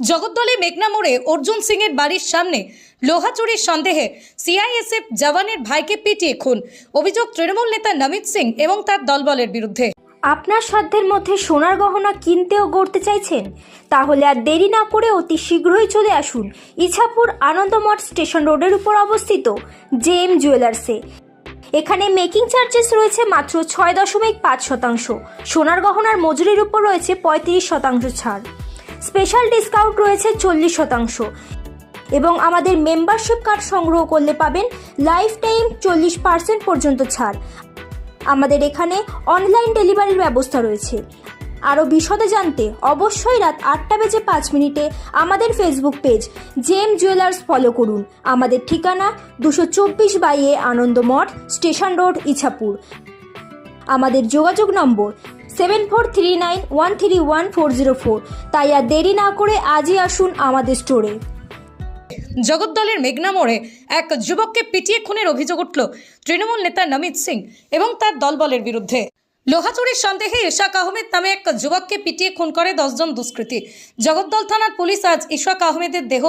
জগদ্দলে মেঘনা মোড়ে অর্জুন সিং এর বাড়ির সামনে লোহা চুরির সন্দেহে সিআইএসএফ জওয়ানের ভাইকে পিটিয়ে খুন। অভিযোগ তৃণমূল নেতা নমিত সিং এবং তার দলবলের বিরুদ্ধে। আপনার সাধ্যের মধ্যে সোনার গহনা কিনতেও গড়তে চাইছেন? তাহলে আর দেরি না করে অতি শীঘ্রই চলে আসুন ইছাপুর আনন্দমঠ স্টেশন রোডের উপর অবস্থিত জে এম জুয়েলার্সে। এখানে মেকিং চার্জেস রয়েছে মাত্র ছয় দশমিক পাঁচ শতাংশ। সোনার গহনার মজুরির উপর রয়েছে পঁয়ত্রিশ শতাংশ ছাড়। স্পেশাল ডিসকাউন্ট রয়েছে চল্লিশ শতাংশ। এবং আমাদের মেম্বারশিপ কার্ড সংগ্রহ করলে পাবেন লাইফ টাইম চল্লিশ পার্সেন্ট পর্যন্ত ছাড়। আমাদের এখানে অনলাইন ডেলিভারির ব্যবস্থা রয়েছে। আরও বিশদে জানতে অবশ্যই রাত আটটা বেজে পাঁচ মিনিটে আমাদের Facebook page Gem Jewellers follow করুন। আমাদের ঠিকানা দুশো চব্বিশ বাইয়ে আনন্দমঠ স্টেশন রোড, ইছাপুর। আমাদের যোগাযোগ number seven four three nine one three one four zero four তাই আর দেরি না করে আজই আসুন আমাদের স্টোরে জগদ্দলের মেঘনা মোড়ে এক যুবককে পিটিয়ে খুনের অভিযোগ উঠল তৃণমূল নেতা নমিত সিং এবং তার দলবলের বিরুদ্ধে। লোহাচুরির সন্দেহে ইশাক আহমেদ নামে এক যুবককে পিটিয়ে খুন করে দশজন দুষ্কৃতী। জগদ্দল থানার পুলিশ আজ ইশাক আহমেদের দেহ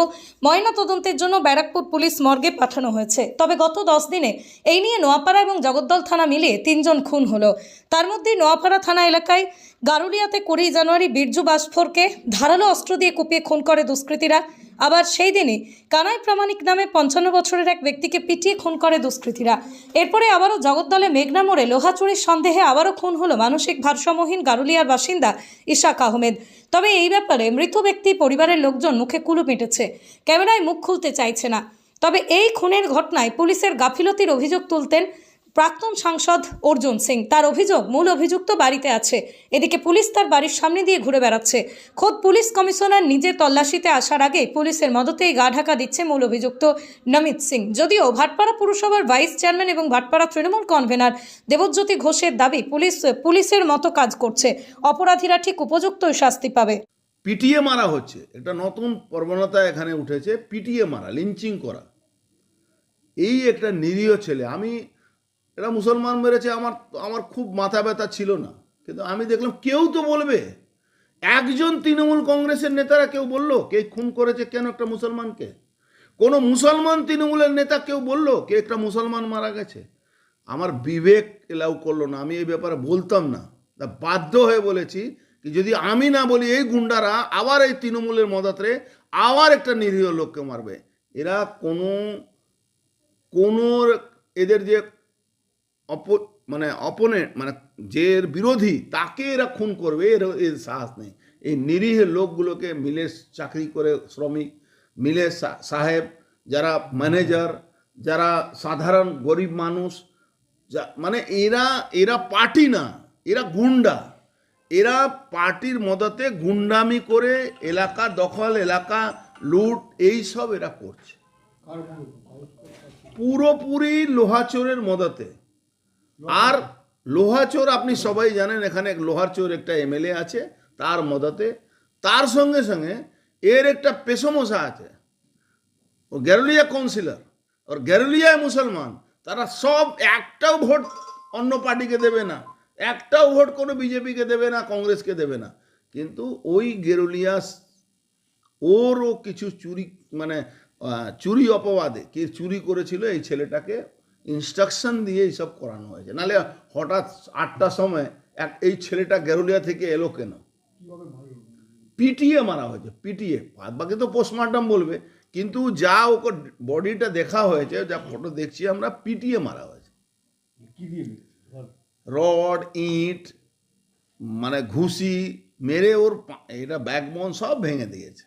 ময়নাতদন্তের জন্য ব্যারাকপুর পুলিশ মর্গে পাঠানো হয়েছে। তবে গত দশ দিনে এই নিয়ে নোয়াপাড়া এবং জগদ্দল থানা মিলিয়ে তিনজন খুন হলো। তার মধ্যে নোয়াপাড়া থানা এলাকায় গারুলিয়াতে কুড়ি জানুয়ারি বীরজু বাসফোরকে ধারালো অস্ত্র দিয়ে কুপিয়ে খুন করে দুষ্কৃতীরা। আবার সেই দিনই কানাই প্রামাণিক নামে পঞ্চান্ন বছরের এক ব্যক্তিকে পিটিয়ে খুন করে দুষ্কৃতীরা। এরপরে আবারও জগদ্দলে মেঘনা মোড়ে লোহা চুরির সন্দেহে আবারও খুন হলো মানসিক ভারসাম্যহীন গারুলিয়ার বাসিন্দা ইশাক আহমেদ। তবে এই ব্যাপারে মৃত ব্যক্তি পরিবারের লোকজন মুখে কুলু মেটেছে। ক্যামেরায় মুখ খুলতে চাইছে না। তবে এই খুনের ঘটনায় পুলিশের গাফিলতির অভিযোগ তুলতেন প্রাক্তন সাংসদ অর্জুন সিং। তার অভিযোগ, মূল অভিযুক্ত বাড়িতে আছে। এদিকে পুলিশ তার বাড়ির সামনে দিয়ে ঘুরে বেড়াচ্ছে। খোদ পুলিশ কমিশনার নিজে তল্লাশিতে আসার আগে পুলিশের মদতেই গা ঢাকা দিচ্ছে মূল অভিযুক্ত নমিত সিং। যদিও ভাটপাড়া পুরসভার ভাইস চেয়ারম্যান এবং ভাটপাড়া তৃণমূল কনভেনার দেবজ্যোতি ঘোষের দাবি, পুলিশ, পুলিশের মতো কাজ করছে। অপরাধীরা ঠিক উপযুক্ত শাস্তি পাবে। পিটিয়ে মারা হচ্ছে। একটা নতুন প্রবণতা এখানে উঠেছে। পিটিয়ে মারা, লিঞ্চিং করা। এই একটা নিরীহ ছেলে। আমি এটা মুসলমান মেরেছে, আমার আমার খুব মাথা ব্যথা ছিল না। কিন্তু আমি দেখলাম কেউ তো বলবে। একজন তৃণমূল কংগ্রেসের নেতারা কেউ বলল, কে খুন করেছে কেন একটা মুসলমানকে? কোনো মুসলমান তৃণমূলের নেতা কেউ বলল, কে একটা মুসলমান মারা গেছে? আমার বিবেক এলাও করল না, আমি এই ব্যাপারে বলতাম না। তা বাধ্য হয়ে বলেছি কি, যদি আমি না বলি, এই গুন্ডারা আবার এই তৃণমূলের মদতরে আবার একটা নিরীহ লোককে মারবে। এরা কোনো কোনো এদের যে অপ মানে অপোনেন্ট মানে যে এর বিরোধী তাকে এরা খুন করবে এর এর সাহস নেই। এই নিরীহ লোকগুলোকে মিলে চাকরি করে শ্রমিক মিলে সাহেব যারা ম্যানেজার যারা সাধারণ গরিব মানুষ যা মানে এরা এরা পার্টি না এরা গুন্ডা। এরা পার্টির মদতে গুন্ডামি করে এলাকা দখল এলাকা লুট এই সব এরা করছে। পুরোপুরি লোহাচোরের মদতে। আর লোহাচোর আপনি সবাই জানেন, এখানে লোহার চোর একটা এমএলএ আছে, তার মদতে। তার সঙ্গে সঙ্গে এর একটা পেশমশা আছে। ও গ্যারুলিয়া কাউন্সিলর ওর গ্যারুলিয়ায় মুসলমান। তারা সব একটাও ভোট অন্য পার্টিকে দেবে না, একটাও ভোট কোনো বিজেপিকে দেবে না, কংগ্রেসকে দেবে না। কিন্তু ওই গেরুলিয়া ওরও কিছু চুরি মানে চুরি অপবাদে, কে চুরি করেছিল এই ছেলেটাকে ইনস্ট্রাকশন দিয়ে এইসব করানো হয়েছে। নাহলে হঠাৎ আটটার সময় এক এই ছেলেটা গেরুলিয়া থেকে এলো কেন? পিটিয়ে মারা হয়েছে পিটিয়ে বাদ বাকি তো পোস্টমর্টম বলবে। কিন্তু যা ওকে বডিটা দেখা হয়েছে যা ফটো দেখছি আমরা পিটিয়ে মারা হয়েছে। রড ইট মানে ঘুষি মেরে ওর এটা ব্যাকবোন সব ভেঙে দিয়েছে।